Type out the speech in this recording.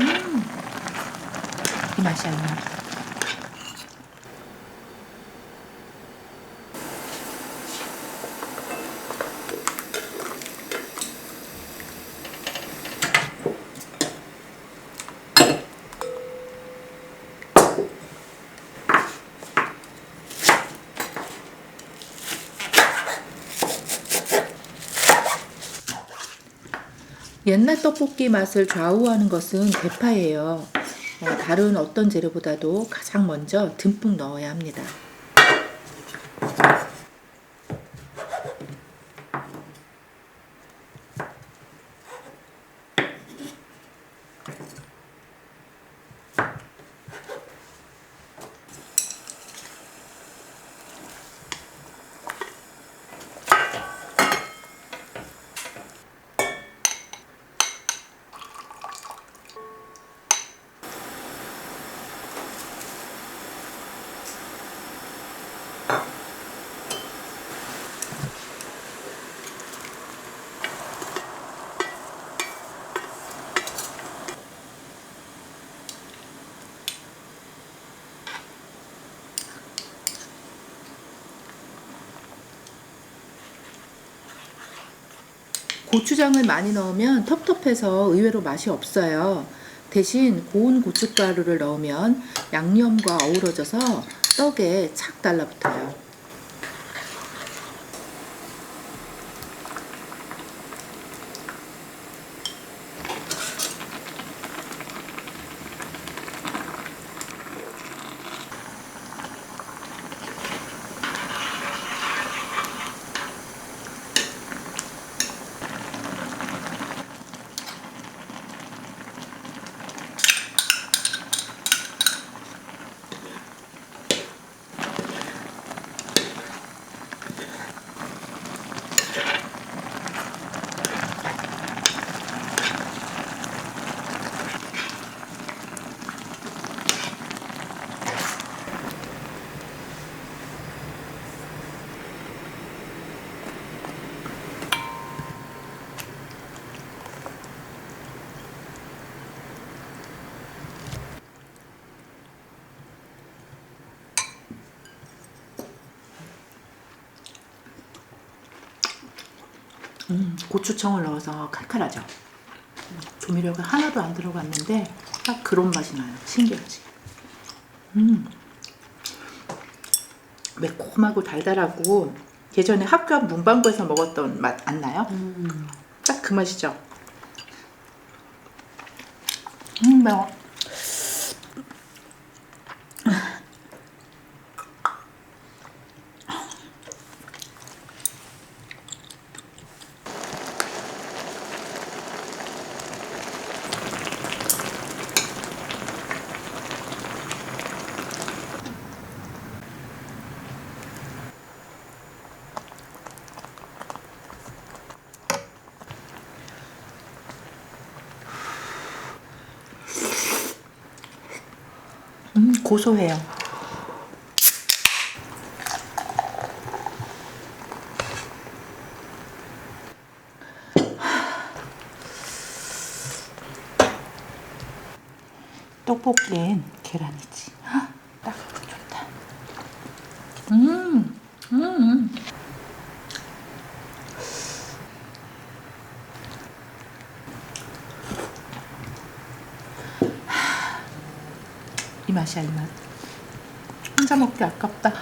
음. 이 맛이야, 이 맛. 옛날 떡볶이 맛을 좌우하는 것은 대파예요. 어, 다른 어떤 재료보다도 가장 먼저 듬뿍 넣어야 합니다. 고추장을 많이 넣으면 텁텁해서 의외로 맛이 없어요. 대신 고운 고춧가루를 넣으면 양념과 어우러져서 떡에 착 달라붙어요. 음, 고추청을 넣어서 칼칼하죠. 조미료가 하나도 안 들어갔는데 딱 그런 맛이 나요. 신기하지. 음, 매콤하고 달달하고 예전에 학교 앞 문방구에서 먹었던 맛 안 나요? 딱그 맛이죠. 음, 매워. 음, 고소해요. 떡볶이엔 계란이지. 헉, 딱 좋다. 음, 음, 음. 이 맛이야 이 맛. 혼자 먹기 아깝다.